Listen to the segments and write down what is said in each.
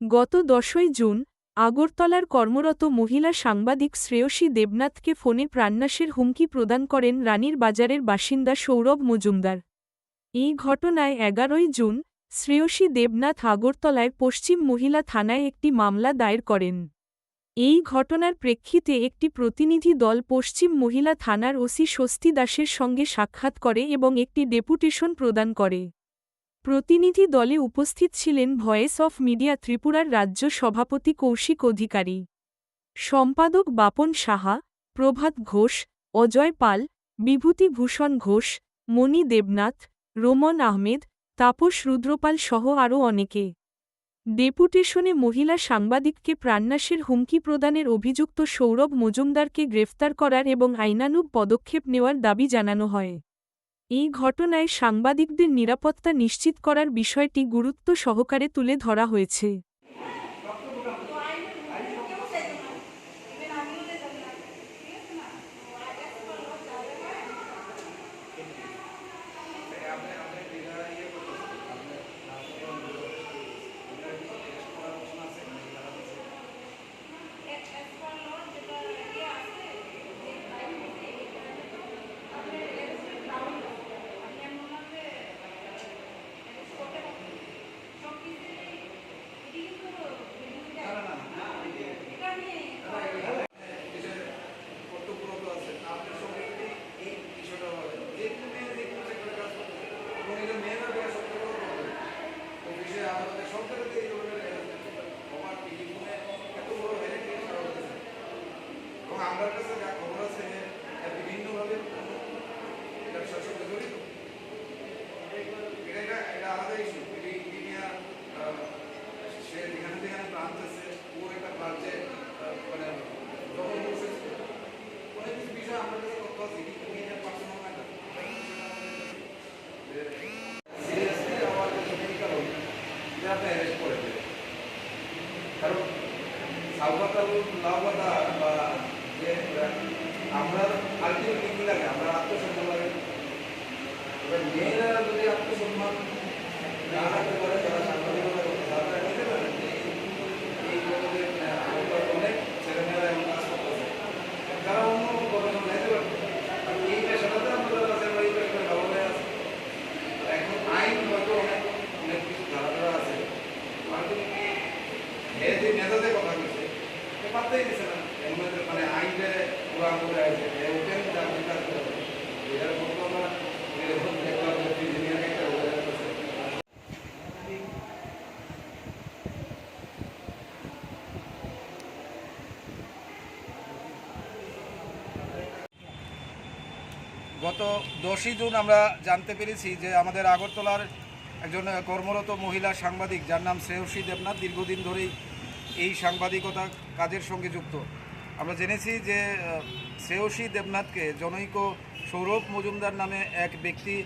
গত দশই জুন, আগরতলার কর্মরত মহিলা সাংবাদিক শ্রেয়সী দেবনাথকে ফোনে প্রাণনাশের হুমকি প্রদান করেন রানীর বাজারের বাসিন্দা সৌরভ মজুমদার। এই ঘটনায় এগারোই জুন, শ্রেয়সী দেবনাথ আগরতলায় পশ্চিম মহিলা থানায় একটি মামলা দায়ের করেন। এই ঘটনার প্রেক্ষিতে একটি প্রতিনিধি দল পশ্চিম মহিলা থানার ওসি স্বস্তি দাসের সঙ্গে সাক্ষাৎ করে এবং একটি ডেপুটেশন প্রদান করে। প্রতিনিধি দলে উপস্থিত ছিলেন ভয়েস অফ মিডিয়া ত্রিপুরার রাজ্য সভাপতি কৌশিক অধিকারী। সম্পাদক বাপন সাহা, প্রভাত ঘোষ, অজয় পাল বিভূতিভূষণ ঘোষ, মণি দেবনাথ, রোমন আহমেদ, তাপস রুদ্রপাল সহ আরও অনেকে। ডেপুটেশনে মহিলা সাংবাদিককে প্রাণনাশের হুমকি প্রদানের অভিযুক্ত সৌরভ মজুমদারকে গ্রেফতার করার এবং আইনানুগ পদক্ষেপ নেওয়ার দাবি জানানো হয়। এই ঘটনায় সাংবাদিকদের নিরাপত্তা নিশ্চিত করার বিষয়টি গুরুত্ব সহকারে তুলে ধরা হয়েছে। আমার কাছে যা খবর আছে বিভিন্নভাবে সাথে জড়িত এটা এটা আলাদা ইস্যু এটি সে যেখানে যেখানে প্রান্ত আছে, ও একটা প্রান্তে মানে দখল করছে। অনেক কিছু বিষয় আমার কাছে তথ্য আছে মেডিকেল যে আপনি কারণ বা যে আমরা আলটিমেটলি কি লাগে আমরা আত্মসম্মান লাগে এবার মেয়েরা যদি আত্মসম্মান না রাখতে পারে তারা সাংবাদিকতা করতে তারা নিতে পারে এই জগতে অনেক ছেলেমেয়েরা এমন কাজ করতেছে তারা অন্য নিতে এই পেশাটাতে আমাদের কাছে এই পেশাটা আছে এখন আইন হয়তো অনেক অনেক কিছু ধারা আছে আলটিমেটলি মেজাজে কথা এ পাত্তাই না। মানে গত দশই জুন আমরা জানতে পেরেছি যে আমাদের আগরতলার একজন কর্মরত মহিলা সাংবাদিক, যার নাম শ্রেয়সী দেবনাথ, দীর্ঘদিন ধরেই এই সাংবাদিকতা কাজের সঙ্গে যুক্ত। আমরা জেনেছি যে শ্রেয়সী দেবনাথকে জনৈক সৌরভ মজুমদার নামে এক ব্যক্তি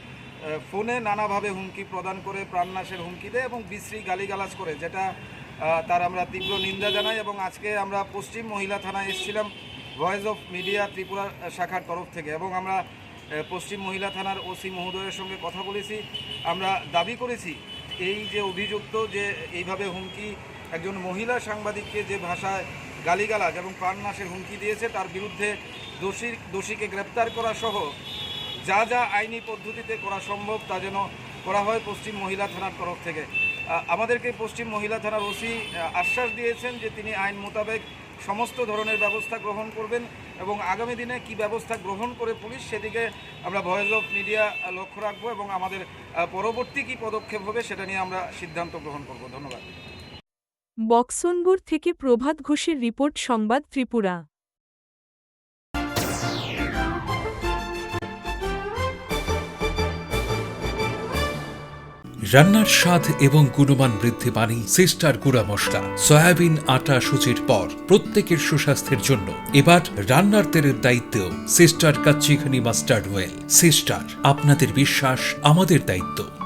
ফোনে নানাভাবে হুমকি প্রদান করে, প্রাণনাশের হুমকি দেয় এবং বিশ্রী গালিগালাজ করে, যেটা তার আমরা তীব্র নিন্দা জানাই এবং আজকে আমরা পশ্চিম মহিলা থানায় এসেছিলাম ভয়েস অফ মিডিয়া ত্রিপুরা শাখার তরফ থেকে এবং আমরা পশ্চিম মহিলা থানার ওসি মহোদয়ের সঙ্গে কথা বলেছি। আমরা দাবি করেছি এই যে অভিযুক্ত যে এইভাবে হুমকি, একজন মহিলা সাংবাদিককে যে ভাষায় গালিগালাজ এবং প্রাণনাশের হুমকি দিয়েছে। তার বিরুদ্ধে দোষী, দোষীকে গ্রেপ্তার করা সহ যা যা আইনি পদ্ধতিতে করা সম্ভব তা যেন করা হয় পশ্চিম মহিলা থানার তরফ থেকে। আমাদেরকে পশ্চিম মহিলা থানার ওসি আশ্বাস দিয়েছেন যে তিনি আইন মোতাবেক সমস্ত ধরনের ব্যবস্থা গ্রহণ করবেন এবং আগামী দিনে কি ব্যবস্থা গ্রহণ করে পুলিশ সেদিকে আমরা ভয়েস অফ মিডিয়া লক্ষ্য রাখব এবং আমাদের পরবর্তী কি পদক্ষেপ হবে সেটা নিয়ে আমরা সিদ্ধান্ত গ্রহণ করব। ধন্যবাদ। বক্সনগর থেকে প্রভাত ঘোষের রিপোর্ট, সংবাদ ত্রিপুরা। রান্নার স্বাদ এবং গুণমান বৃদ্ধি পানি, সিস্টার গুঁড়া মশলা, সয়াবিন, আটা সুচির পর প্রত্যেকের সুস্বাস্থ্যের জন্য। এবার রান্নার তেলের দায়িত্বেও sister Kachchi Ghani mustard oil. Sister, আপনাদের বিশ্বাস আমাদের দায়িত্ব।